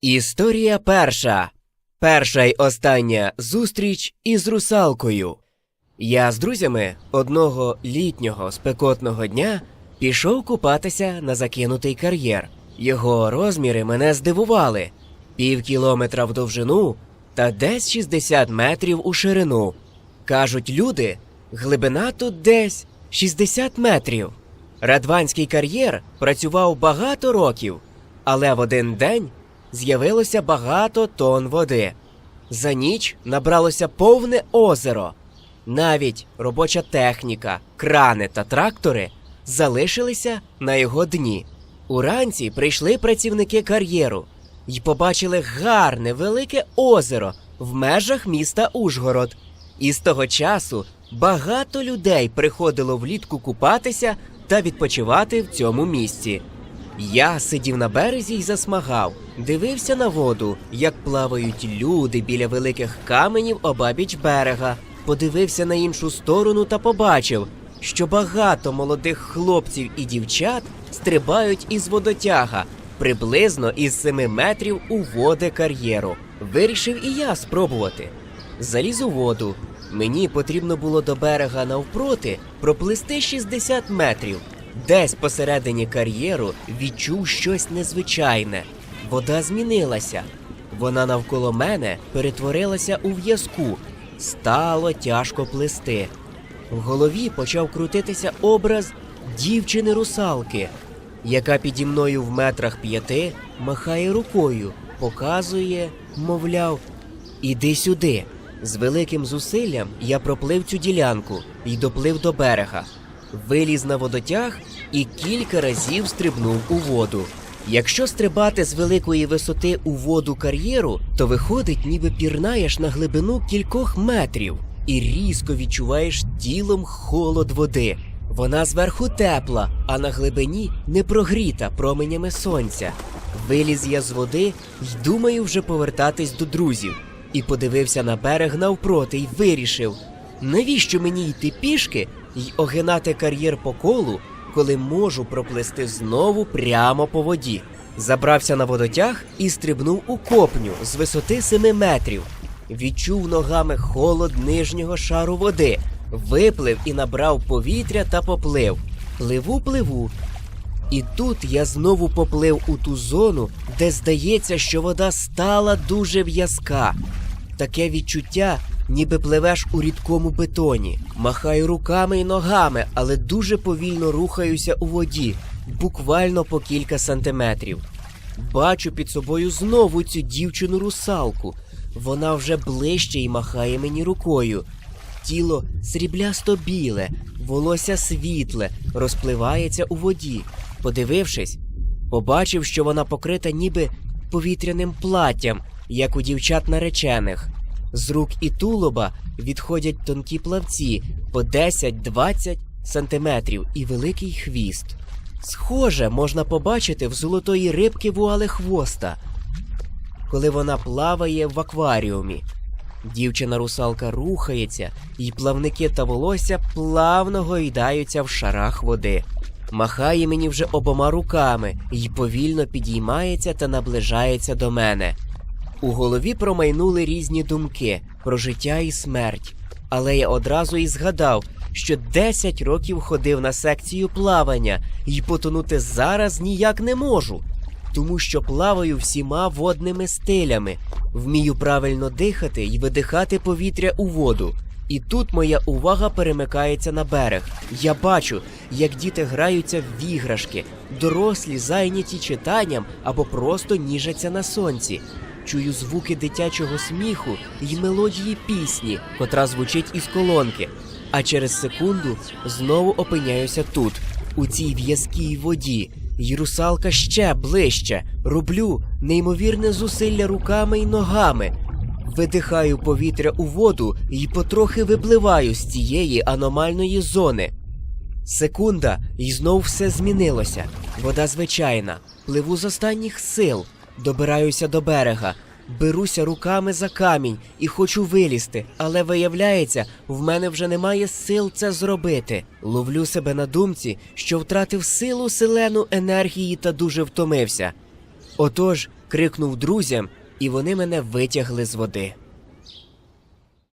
Історія перша. Перша й остання зустріч із русалкою. Я з друзями одного літнього спекотного дня пішов купатися на закинутий кар'єр. Його розміри мене здивували: пів кілометра в довжину та десь 60 метрів у ширину. Кажуть люди, глибина тут десь 60 метрів. Радванський кар'єр працював багато років, але в один день з'явилося багато тонн води. За ніч набралося повне озеро. Навіть робоча техніка, крани та трактори залишилися на його дні. Уранці прийшли працівники кар'єру і побачили гарне велике озеро в межах міста Ужгород. І з того часу багато людей приходило влітку купатися та відпочивати в цьому місці. Я сидів на березі й засмагав, дивився на воду, як плавають люди біля великих каменів обабіч берега. Подивився на іншу сторону та побачив, що багато молодих хлопців і дівчат стрибають із водотяга приблизно із семи метрів у води кар'єру. Вирішив і я спробувати. Заліз у воду. Мені потрібно було до берега навпроти проплисти 60 метрів. Десь посередині кар'єру відчув щось незвичайне. Вода змінилася. Вона навколо мене перетворилася у в'язку. Стало тяжко плисти. В голові почав крутитися образ дівчини-русалки, яка піді мною в метрах п'яти махає рукою, показує, мовляв, іди сюди. З великим зусиллям я проплив цю ділянку і доплив до берега, виліз на водотяг і кілька разів стрибнув у воду. Якщо стрибати з великої висоти у воду кар'єру, то виходить, ніби пірнаєш на глибину кількох метрів і різко відчуваєш тілом холод води. Вона зверху тепла, а на глибині не прогріта променями сонця. Виліз я з води й думаю вже повертатись до друзів. І подивився на берег навпроти й вирішив, навіщо мені йти пішки й огинати кар'єр по колу, коли можу проплисти знову прямо по воді. Забрався на водотяг і стрибнув у копню з висоти семи метрів. Відчув ногами холод нижнього шару води, виплив і набрав повітря та поплив. Пливу, пливу. І тут я знову поплив у ту зону, де здається, що вода стала дуже в'язка. Таке відчуття, ніби пливеш у рідкому бетоні. Махаю руками і ногами, але дуже повільно рухаюся у воді, буквально по кілька сантиметрів. Бачу під собою знову цю дівчину русалку. Вона вже ближче і махає мені рукою. Тіло сріблясто біле, волосся світле, розпливається у воді. Подивившись, побачив, що вона покрита ніби повітряним платтям, як у дівчат наречених. З рук і тулуба відходять тонкі плавці по 10-20 сантиметрів і великий хвіст. Схоже, можна побачити в золотої рибки вуали хвоста, коли вона плаває в акваріумі. Дівчина-русалка рухається, і плавники та волосся плавно гойдаються в шарах води. Махає мені вже обома руками і повільно підіймається та наближається до мене. У голові промайнули різні думки про життя і смерть, але я одразу і згадав, що 10 років ходив на секцію плавання і потонути зараз ніяк не можу, тому що плаваю всіма водними стилями, вмію правильно дихати і видихати повітря у воду. І тут моя увага перемикається на берег. Я бачу, як діти граються в іграшки, дорослі зайняті читанням або просто ніжаться на сонці. Чую звуки дитячого сміху й мелодії пісні, котра звучить із колонки. А через секунду знову опиняюся тут, у цій в'язкій воді. й русалка ще ближче. Роблю неймовірне зусилля руками й ногами. Видихаю повітря у воду і потрохи випливаю з цієї аномальної зони. Секунда, і знов все змінилося. Вода звичайна. Пливу з останніх сил. Добираюся до берега. Беруся руками за камінь і хочу вилізти, але виявляється, в мене вже немає сил це зробити. Ловлю себе на думці, що втратив силу селену енергії та дуже втомився. Отож, крикнув друзям, і вони мене витягли з води.